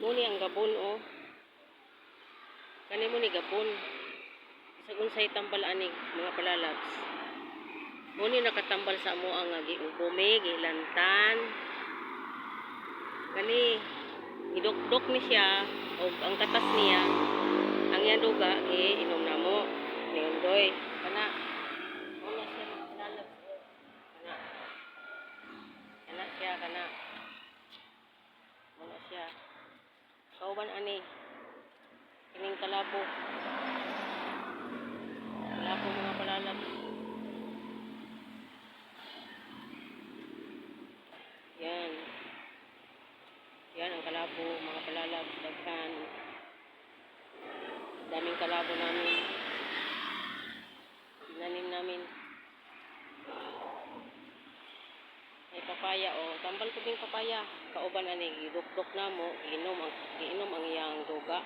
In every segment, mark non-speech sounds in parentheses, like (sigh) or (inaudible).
Muni ang gabon oh. Kani mo ni gabon. Sa unsay tambal ani mga palalabs. Muni nakatambal sa mo ang giugome, gilantan. Kani idokdok ni siya o ang katas niya ang yan duga eh inom na mo ni undoy kana muna siya mga palalabs oh. kana kana siya kana muna siya kauban ani. Kining kalabo. Kalabo mga palalabs yan. Yan ang kalabo mga palalabs daghan. Daming kalabo namin. Tinanim namin. May papaya o tambal ko ding papaya. Kauban ani gidukdok na mo inom ang inom ang iyang duga.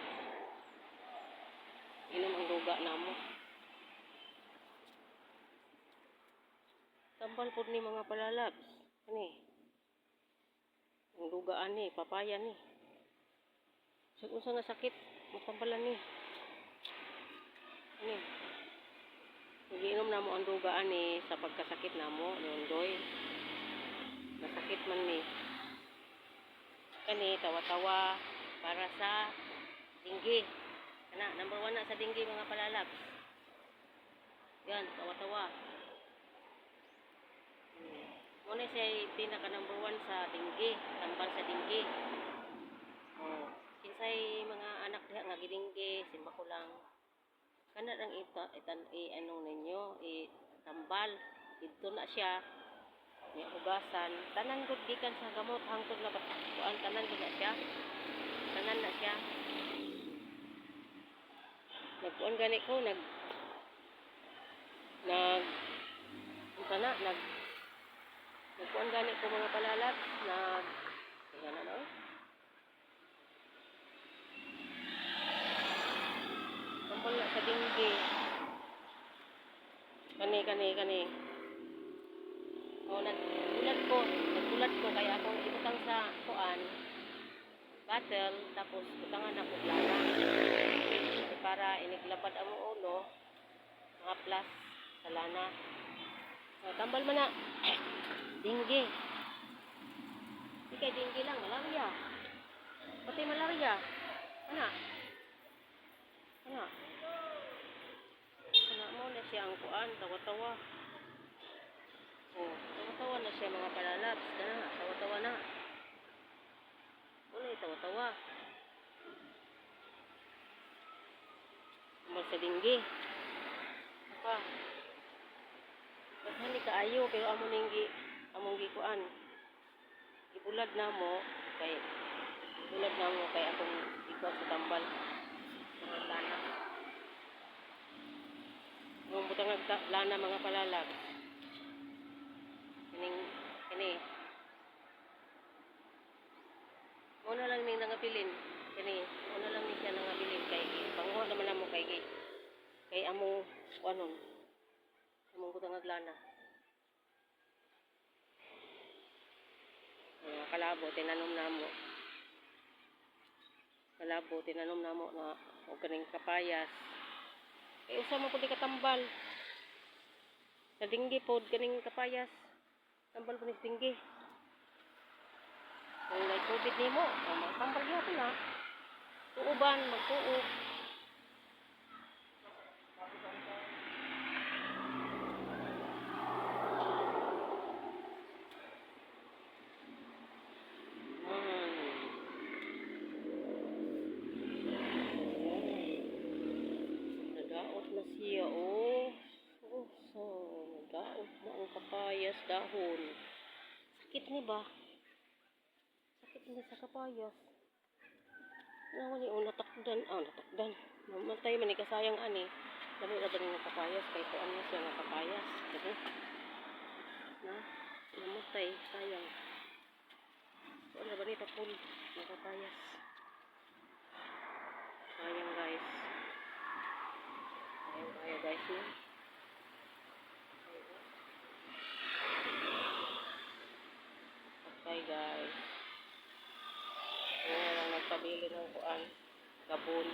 Inom ang duga na mo tambal po ni mga palalabs. Ani. Ang duga ani papaya ni. Sa unsa nga sakit? Matambalan ni ani. Igiinom na mo ang duga ani sa pagkasakit na mo, nundoy. Nasakit man ni. Kani, tawa-tawa para sa dinggi. Kana, number one na sa dinggi mga palalabs. Yan, tawa-tawa. Hmm. Muna siya pinaka number one sa dinggi, tambal sa dinggi. Oh, kinsay mga anak diha nga gidinggi, simba ko lang. Kana lang ita, itan, i, ano ninyo, i, tambal. Dito na siya, may hugasan. Tanan gud gikan sa gamot hangtod na kuan tanan gud na siya. Tanan na siya. Nagkuan gani ko nag nag unsa na nag nagkuan gani ko mga palalab nag Ayan na no? Tampal na sa dinggi. Kani, kani, kani. O, nagbulat ko. Nagbulat ko. Kaya akong ibutang sa kuan. Battle. Tapos, butangan ako lana. Kasi para iniglabad ang ulo. Mga plus sa lana. O, tambal mo na. (coughs) Dinggi. Hindi kay dinggi lang. Malaria. Pati malaria. Ano? Ano? Ano mo na siya ang kuan. Tawa-tawa. Oh, tawa-tawa na siya mga palalabs. Na, tawa-tawa na. Wala tawa-tawa. Tumal sa dinggi. Apa? Ba't ka ayo pero amo ninggi among gikuan. Ibulad na mo kay ibulad na mo kay akong ikaw sa tambal. Mga lana. Butang lana mga palalabs. Kining kini. Una lang ning nangabilin. Kini, una lang ni siya nangabilin kay panguha naman namo kay kay kay amo anon. Among butang lana. Mga kalabo tinanom namo. Kalabo tinanom namo na og kaning kapayas. Kay usa mo pud katambal. Sa dinggi pod kaning kapayas. Tambal po ni sa dinggi. Kung may COVID nimo, oh, magtambal gyapon na. Tuuban, magtuog. Siya, oh. Oh, so, nadaot na ang kapayas dahon. Sakit ni ba? Ni sa kapayas. Naman yung natakdan, ah, natakdan. Mamatay man, kasayang ani. Dami na din ng kapayas, kay kuan na siya ng kapayas. Diba? Na, namatay, sayang. So, ano ba nito, full ng kapayas. Sayang, guys. Sayang kaya, guys, no? Okay, guys. Makabili ng kuan. Gabon.